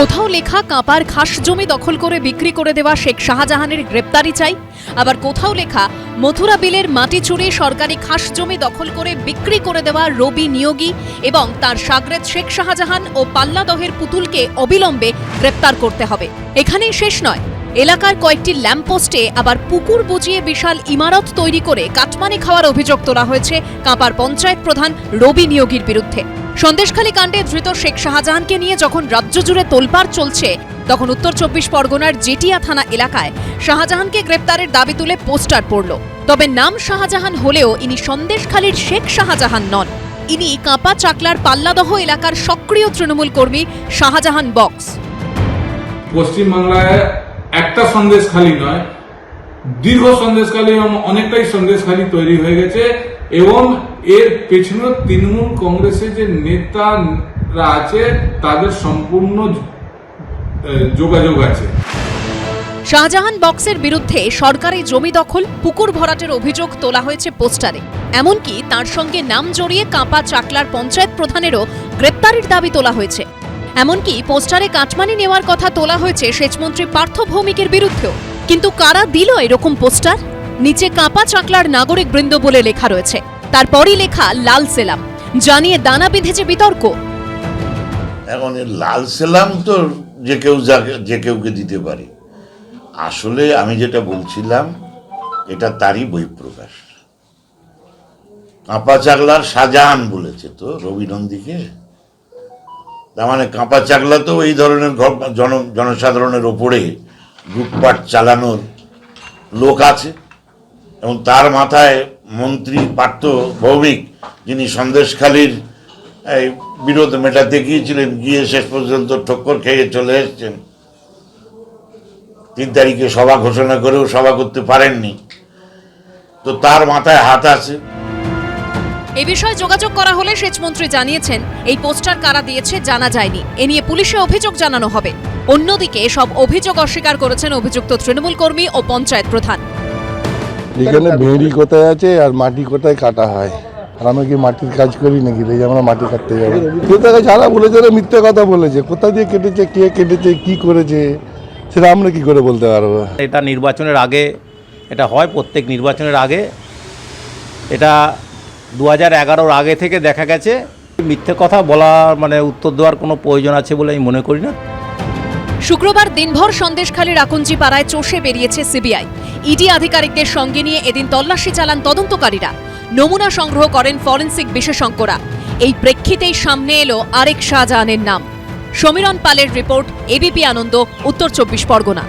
কোথাও লেখা কাঁপার খাস জমি দখল করে বিক্রি করে দেওয়া শেখ শাহজাহানের গ্রেপ্তারি চাই। আবার কোথাও লেখা, মথুরা বিলের মাটি চুরি সরকারি খাস জমি দখল করে বিক্রি করে দেওয়া রবি নিয়োগী এবং তার সাগরেদ শেখ শাহজাহান ও পাল্লাদহের পুতুলকে অবিলম্বে গ্রেপ্তার করতে হবে। এখানেই শেষ নয়। এলাকার কয়েকটি ল্যাম্পপোস্টে আবার পুকুর বুঝিয়ে বিশাল ইমারত তৈরি করে কাটমানি খাওয়ার অভিযোগ তোলা হয়েছে কাঁপার পঞ্চায়েত প্রধান রবি নিয়োগীর বিরুদ্ধে। সন্দেশখালী কাণ্ডে ধৃত শেখ শাহজাহানকে নিয়ে যখন রাজ্য জুড়ে তোলপাড় চলছে, তখন উত্তর চব্বিশ পরগনার জেটিয়া থানা এলাকায় শাহজাহানকে গ্রেপ্তারের দাবি তুলে পোস্টার পড়ল। তবে নাম শাহজাহান হলেও ইনি সন্দেশখালীর শেখ শাহজাহান নন। ইনি কাঁপা চাকলার পাল্লাদহ এলাকার সক্রিয় তৃণমূল কর্মী শাহজাহান বক্স। পশ্চিমবাংলায় একটা সন্দেশখালি নয়, দীর্ঘ সন্দেশখালি এবং অনেকটাই সন্দেশখালি তৈরি হয়ে গেছে এবং এর পেছনে তৃণমূল কংগ্রেসের যে নেতারা আছে, তাদের সম্পূর্ণ যোগাযোগ আছে। শাহজাহান বক্সের বিরুদ্ধে সরকারি জমি দখল, পুকুর ভরাটের অভিযোগ তোলা হয়েছে পোস্টারে। এমনকি তার সঙ্গে নাম জড়িয়ে কাঁপা চাকলার পঞ্চায়েত প্রধানেরও গ্রেপ্তারির দাবি তোলা হয়েছে। এমনকি পোস্টারে কাটমানি নেওয়ার কথা তোলা হয়েছে সেচমন্ত্রী পার্থ ভৌমিকের বিরুদ্ধেও। কিন্তু কারা দিল এরকম পোস্টার? নিচে কাঁপা চাকলার নাগরিক বৃন্দ বলে লেখা রয়েছে। তারপরই লেখা লাল সেলাম। জানিয়ে দানা বিঁধেছে বিতর্ক। এখন লাল সেলাম তো যে কেউ যে কেউকে দিতে পারে। আসলে আমি যেটা বলছিলাম, এটা তারই বহিঃপ্রকাশ কাঁপা চাকলার শাহজাহান বলেছে তো রবি নন্দীকে তার মানে কাঁপা চাকলা তো এই ধরনের জন, জনসাধারণের ওপরে লুটপাট চালানোর লোক আছে। এবং তার মাথায় মন্ত্রী, পার্থ, ভৌমিক যিনি সন্দেশখালীর এই বিরোধ মেটাতে গিয়েছিলেন গিয়ে শেষ পর্যন্ত ঠক্কর খেয়ে চলে এসছেন। তিন তারিখে সভা ঘোষণা করেও সভা করতে পারেননি। তো তার মাথায় হাত আছে। এ বিষয়ে যোগাযোগ করা হলে সেচমন্ত্রী জানিয়েছেন, এই পোস্টার কারা দিয়েছে জানা যায়নি। এ নিয়ে পুলিশে অভিযোগ জানানো হবে। অন্যদিকে সব অভিযোগ অস্বীকার করেছেন অভিযুক্ত তৃণমূল কর্মী ও পঞ্চায়েত প্রধান। এখানে ভেড়ি কোথায় আছে আর মাটি কোথায় কাটা হয়? আর আমি কি মাটির কাজ করি নাকি? যে আমরা মাটি কাটতে যাব। কোথায় যারা বলেছে ওরা মিথ্যে কথা বলেছে। কোথা দিয়ে কেটেছে কে কেটেছে কি করেছে সেটা আমরা কি করে বলতে পারব? এটা নির্বাচনের আগে এটা হয় প্রত্যেক নির্বাচনের আগে। এটা দু হাজার এগারোর আগে থেকে দেখা গেছে। মিথ্যে কথা বলার মানে উত্তর দেওয়ার কোনো প্রয়োজন আছে বলে আমি মনে করি না। শুক্রবার দিনভর সন্দেশখালীর আকুঞ্জি পাড়ায় চষে বেরিয়েছে সিবিআই। ইডি আধিকারিকদের সঙ্গে নিয়ে এদিন তল্লাশি চালান তদন্তকারীরা। নমুনা সংগ্রহ করেন ফরেন্সিক বিশেষজ্ঞরা। এই প্রেক্ষিতেই সামনে এলো আরেক শাহজাহানের নাম। সমীরণ পালের রিপোর্ট, এবিপি আনন্দ, উত্তর চব্বিশ পরগনা।